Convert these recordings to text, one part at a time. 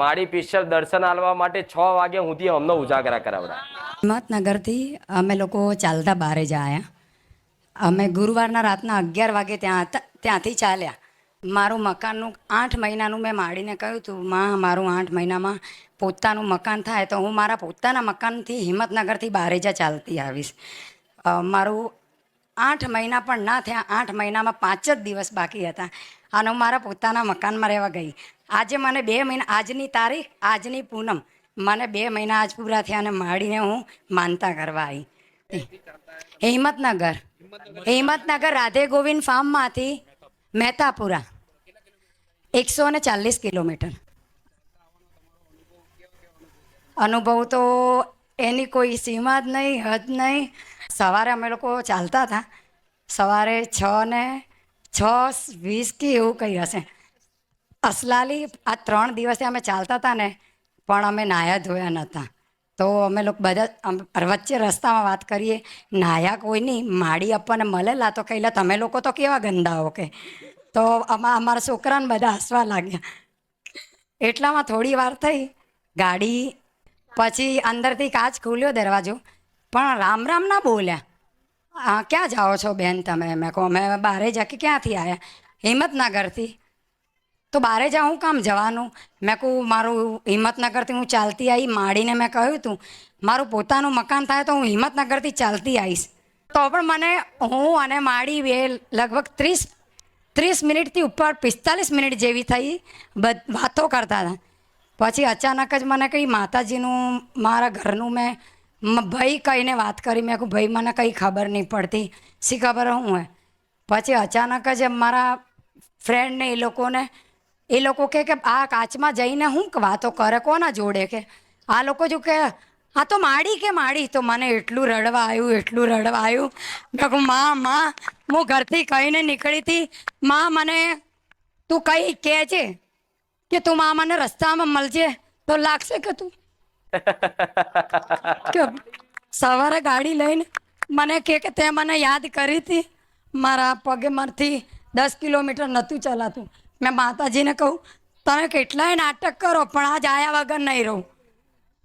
મારી પિક્ચર દર્શન આલવા માટે છ વાગે સુધી અમને ઉજાગરા કરાવડા. હિંમતનગરથી અમે લોકો ચાલતા બહારે આવ્યા અમે ગુરુવારના રાતના અગિયાર વાગે ત્યાં હતા, ત્યાંથી ચાલ્યા. મારું મકાનનું આઠ મહિનાનું મેં માડીને કહ્યું હતું માં, મારું આઠ મહિનામાં પોતાનું મકાન થાય તો હું મારા પોતાના મકાનથી હિંમતનગરથી બારેજા ચાલતી આવીશ. મારું આઠ મહિના પણ ના થયા, આઠ મહિનામાં પાંચ જ દિવસ બાકી હતા. અને હું મારા પોતાના મકાનમાં રહેવા ગઈ. આજે મને બે મહિના, આજની તારીખ, આજની પૂનમ. મને બે મહિના આજ પૂરા થયા અને માડીને હું માનતા કરવા આવી. હિંમતનગર. હિંમતનગર રાધે ગોવિંદ ફાર્મમાંથી મહેતાપુરા. એકસો ને ચાલીસ કિલોમીટર. અનુભવ તો એની કોઈ સીમા જ નહીં, હદ નહીં. સવારે અમે લોકો ચાલતા હતા. સવારે છ ને છ વીસ કે એવું કંઈ હશે. અસલાલી આ ત્રણ દિવસે અમે ચાલતા હતા ને, પણ અમે નાયા ધોયા નહોતા તો અમે લોકો બધા વચ્ચે રસ્તામાં વાત કરીએ, નાયા કોઈ નહીં, માડી આપણને મળેલા તો કહેલા, તમે લોકો તો કેવા ગંદા હો કે? તો અમા, અમારા છોકરાને બધા હસવા લાગ્યા. એટલામાં થોડી વાર થઈ, ગાડી પછી અંદરથી કાચ ખુલ્યો દરવાજો, પણ રામ રામ ના બોલ્યા. ક્યાં જાઓ છો બેન તમે? મેં કહો, અમે બારે જા ક્યાંથી આવ્યા હિંમતનગરથી તો બારે જાઉં કામ જવાનું? મેં કહું, મારું હિંમતનગરથી હું ચાલતી આવી માડીને મેં કહ્યું હતું મારું પોતાનું મકાન થાય તો હું હિંમતનગરથી ચાલતી આવીશ તો પણ મને હું અને માડી બે લગભગ ત્રીસ ત્રીસ મિનિટથી ઉપર, પિસ્તાલીસ મિનિટ જેવી થઈ વાતો કરતા હતા. પછી અચાનક જ મને કંઈ માતાજીનું, મારા ઘરનું મેં ભાઈ કહીને વાત કરી. મેં કહું, ભાઈ, મને કંઈ ખબર નહીં પડતી. શી ખબર હું હે પછી અચાનક જ મારા ફ્રેન્ડને એ લોકોને એ લોકો કે આ કાચમાં જઈને હું વાતો કરે કોના જોડે કે? આ લોકો જો કે આ તો માડી કે માડી? તો મને એટલું રડવા આવ્યું એટલું રડવા આવ્યું. મેં કહું માં માં હું ઘરથી કહીને નીકળી હતી. માં મને તું કઈ કહે છે કે તું માં મને રસ્તામાં મળજે તો લાગશે કે તું? કે સવારે ગાડી લઈને મને કે કે તે મને યાદ કરી હતી. મારા પગે મારથી દસ કિલોમીટર નહોતું ચલાતું. મેં માતાજીને કહું તમે કેટલાય નાટક કરો પણ આજ આયા વગર નહીં રહું.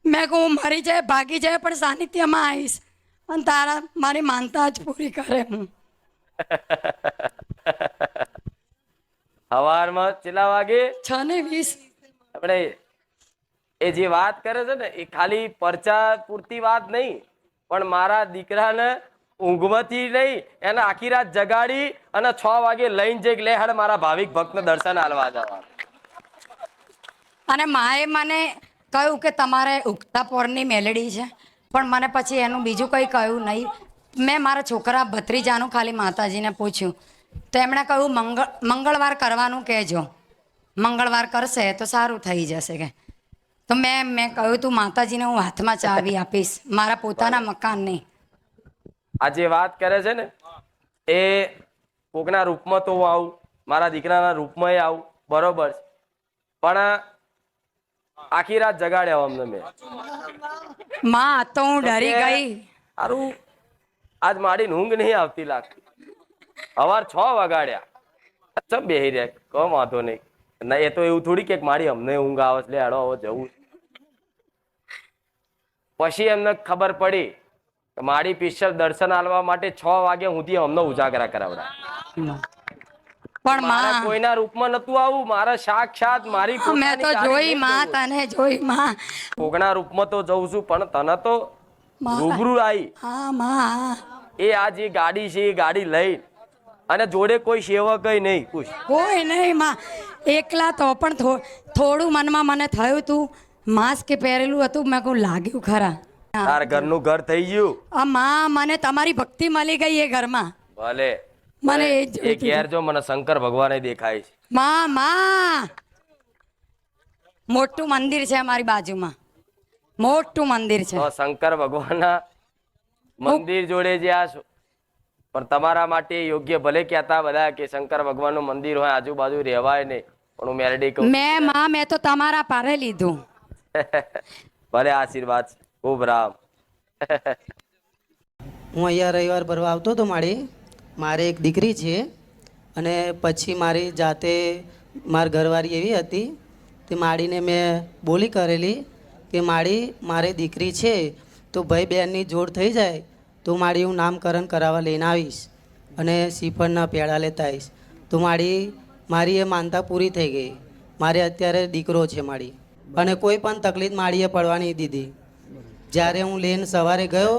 મેં કહું હું મરી જાય ભાગી જાય પણ સાનિધ્યમાં આવીશ. અને તારા મારી માનતા જ પૂરી કરે હું. સવારમાં કેટલા વાગે? છ ને વીસ. આપણે એ જે વાત કરે છે ને એ ખાલી પરચા પૂરતી વાત નહીં પણ મારા દીકરાને ઊંઘમાંથી નહીં, એને આખી રાત જગાડી અને છ વાગે લઈને જઈ લે હાડ, મારા ભાવિક ભક્તને દર્શન આલવા જવા. અને માએ મને કહ્યું કે તમારે ઉગતા પોરની મેલેડી છે, પણ મને પછી એનું બીજું કંઈ કહ્યું નહીં. મેં મારા છોકરા ભત્રીજાનું ખાલી માતાજીને પૂછ્યું. તો એમણે કહ્યું મંગળ મંગળવાર કરવાનું કહેજો. મંગળવાર કરશે તો સારું થઈ જશે કે. તો મેં મેં કહ્યું, તું માતાજીને હું હાથમાં ચાવી આપીશ. મારા પોતાના મકાનની આ જે વાત કરે છે ને એ કોકના રૂપમાં તો હું આવું મારા દીકરાના રૂપમાં આવું બરોબર છે. પણ આખી રાત જગાડ્યા અમને મેં. માં તો હું ડરી ગઈ. સારું આજ મારી ઊંઘ નહીં આવતી લાગતી. સવાર છ વગાડ્યા. ચમ બેહી રહ્યા? કહો વાંધો નહીં. ના એ તો એવું થોડી કે મારી અમને ઊંઘ આવે એટલે હેડો આવો જવું પછી એમને ખબર પડી. મારી પિક્ચર દર્શન આલવા માટે છ વાગે સુધી અમને ઉજાગરા કરાવડા. પણ માં. કોઈના રૂપમાં નતું આવું મારા સાક્ષાત મારી મેં તો જોઈ માં તને જોઈ માં. કોકના રૂપમાં તો જઉં છું પણ તને તો રૂબરૂ આવી હા માં. એ આ જે ગાડી છે એ ગાડી લઈ. અને જોડે કોઈ સેવક નહીં પૂછ કોઈ નહીં માં. એકલા તો પણ થોડું મનમાં મને થયું તું. માસ્ક પહેરેલું હતું મેં કહું લાગ્યું ખરા. તાર ઘરનું ઘર થઈ ગયું. આ માં મને તમારી ભક્તિ મળી ગઈ એ ઘરમાં. ભલે. મને એ ઘેર જો મને શંકર ભગવાને દેખાય છે. માં માં! મોટું મંદિર છે અમારી બાજુમાં. મોટું મંદિર છે. શંકર ભગવાનના મંદિર જોડે જે આ પણ તમારા માટે યોગ્ય ભલે કહેતા બધા કે શંકર ભગવાનનું મંદિર હોય આજુબાજુ રહેવાય નહીં. પણ હું મેરડી કહું મેં માં મેં તો તમારા પારે લીધું. ભલે આશીર્વાદ છે. ખૂબ રામ. હું અહીંયા રવિવાર ભરવા આવતો હતો મારી. મારે એક દીકરી છે અને પછી મારી જાતે મારી ઘરવાળી એવી હતી તે માડીને મેં બોલી કરેલી કે માડી, મારી દીકરી છે તો ભાઈ બહેનની જોડ થઈ જાય તો મારી હું નામકરણ કરાવવા લઈને આવીશ અને શ્રીફળના પેડા લેતા આવીશ. તો મારી મારી એ માનતા પૂરી થઈ ગઈ. મારે અત્યારે દીકરો છે મારી અને કોઈ પણ તકલીફ માળીએ પડવા નહીં દીધી. જ્યારે હું લઈને સવારે ગયો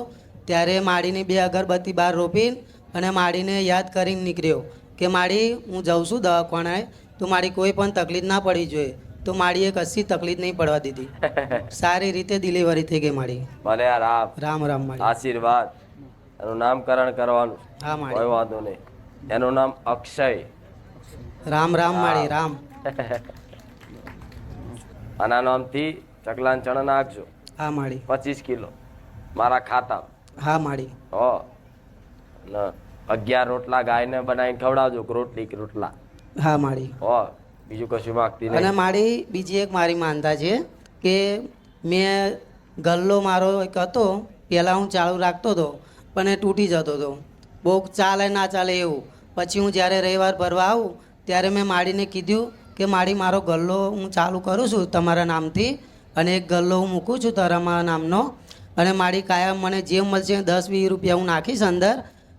ત્યારે માળીની બે અગરબત્તી બહાર રોપીને અને માળીને યાદ કરીને નીકળ્યો કે માળી હું જાઉં છું દવાખાનાએ. તો મારી કોઈ પણ તકલીફ ના પડી જોઈએ. તો માળીએ કશી તકલીફ નહીં પડવા દીધી. સારી રીતે ડિલિવરી થઈ ગઈ માળી ભલે યાર આપ રામ રામ માડી. આશીર્વાદ. એનું નામકરણ કરવાનું. હા કોઈ વાંધો નહીં. એનું નામ અક્ષય. રામ રામ માળી રામ. આના નામથી ચકલાન ચણા નાખજો. હા માળી. પચીસ કિલો. મારા ખાતા. હા માળી. હો. ને અગિયાર રોટલા ગાયને બનાવીને ખવડાવજો રોટલી કે રોટલા. હા માળી. હો બીજું કશું માગતી અને માળી મારી બીજી એક મારી માનતા છે કે મેં ગલ્લો મારો એક હતો પહેલાં હું ચાલુ રાખતો હતો પણ એ તૂટી જતો હતો. બહુ ચાલે ના ચાલે એવું. પછી હું જ્યારે રવિવાર ભરવા આવું ત્યારે મેં માળીને કીધું કે માળી મારો ગલ્લો હું ચાલુ કરું છું તમારા નામથી. અને એક ગલ્લો હું મૂકું છું તરામા નામનો. અને મારી કાયમ મને જે મળશે દસ વીસ રૂપિયા હું નાખીશ અંદર.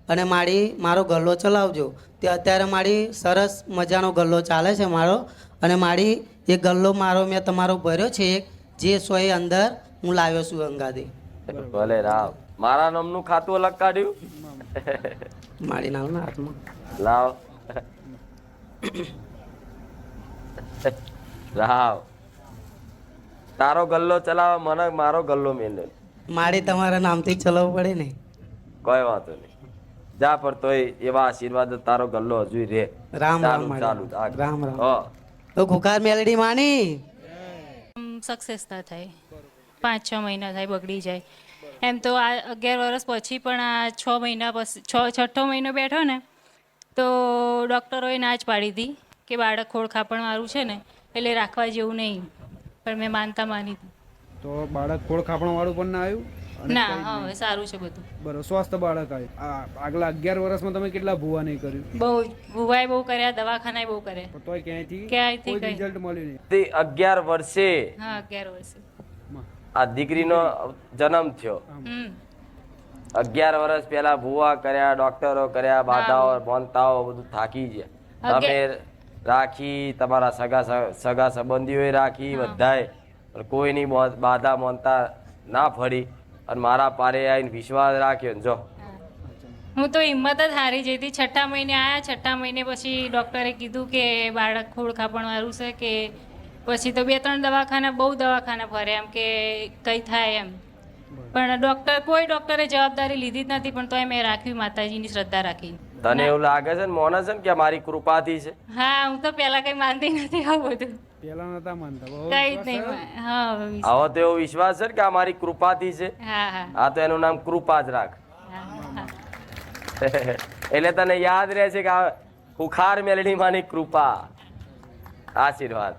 અને મારી મારો ગલ્લો ચલાવજો. તે અત્યારે મારી સરસ મજાનો ગલ્લો ચાલે છે મારો. અને મારી એ ગલ્લો મારો મેં તમારો ભર્યો છે જે સોય અંદર હું લાવ્યો છું અંગાથી. ભલે રામ મારા નામનું ખાતું અલગ કાઢ્યું? માડી નામના હાથમાં. લાવ. રાવ. તારો ગલ્લો ચલાવવા મને મારો ગલ્લો મેલે. મારે તમારા નામથી ચલાવવું પડે ને. કોઈ વાંધો નહીં. જા પર તોય એવા આશીર્વાદ તારો ગલ્લો હજુ રે. રામ રામ ચાલુ. રામ રામ. હો. તો ખુખાર મેલડી માની. સક્સેસ ના થાય. પાંચ છ મહિના થાય બગડી જાય. એમ તો આ અગિયાર વર્ષ પછી પણ આ છ મહિના પછી છ છઠ્ઠો મહિનો બેઠો ને તો ડૉક્ટરોએ ના જ પાડી હતી કે બાળક ખોળખાપણવાળું છે ને એટલે રાખવા જેવું નહીં. પણ મેં માનતા માની હતી. તો બાળક ખોળ ખાપણ વાળું પણ ના આવ્યું? ના હવે સારું છે બધું. બરોબર સ્વસ્થ બાળક આવ્યું આગલા અગિયાર વર્ષમાં તમે કેટલા ભૂવા નહીં કર્યું? બહુ ભુવાએ બહુ કર્યા દવાખાનાએ બહુ કર્યા. તો ક્યાંયથી? ક્યાંયથી કોઈ રિઝલ્ટ મળ્યું નહીં. તે અગિયાર વર્ષે હા અગિયાર વર્ષે. આ દીકરીનો જન્મ થયો. અગિયાર વર્ષ પહેલા ભૂવા કર્યા ડોક્ટરો કર્યા બાધાઓ મોનતાઓ બધું થાકી ગયા. તમે રાખી તમારા સગા સગા સંબંધીઓએ રાખી બધાએ. કોઈની બાધા મોનતા ના ફરી. અને મારા પારે આવીને વિશ્વાસ રાખ્યો ને જો. હું. તો હિંમત જ હારી જઈ હતી છઠ્ઠા મહિને આવ્યા છઠ્ઠા મહિને પછી ડૉક્ટરે કીધું કે બાળક ખોળખાપણ વાળું છે કે પછી તો બે ત્રણ દવાખાના બહુ દવાખાના ફરે એમ કે કંઈ થાય એમ. પણ ડૉક્ટર કોઈ ડૉક્ટરે જવાબદારી લીધી જ નથી પણ તોય મેં રાખ્યું માતાજીની શ્રદ્ધા રાખી તને એવું લાગે છે ને મોને છે ને કે મારી કૃપાથી છે? હા હું તો પેલા કઈ માનતી નથી આવું બધું. પેલા નતા માનતા કઈ જ નહીં હા હવે તો એવો વિશ્વાસ છે ને કે આ મારી કૃપાથી છે? હા હા. આ તો એનું નામ કૃપા જ રાખ. એટલે તને યાદ રહે છે કે આ ખુખાર મેલડી માની કૃપા. આશીર્વાદ.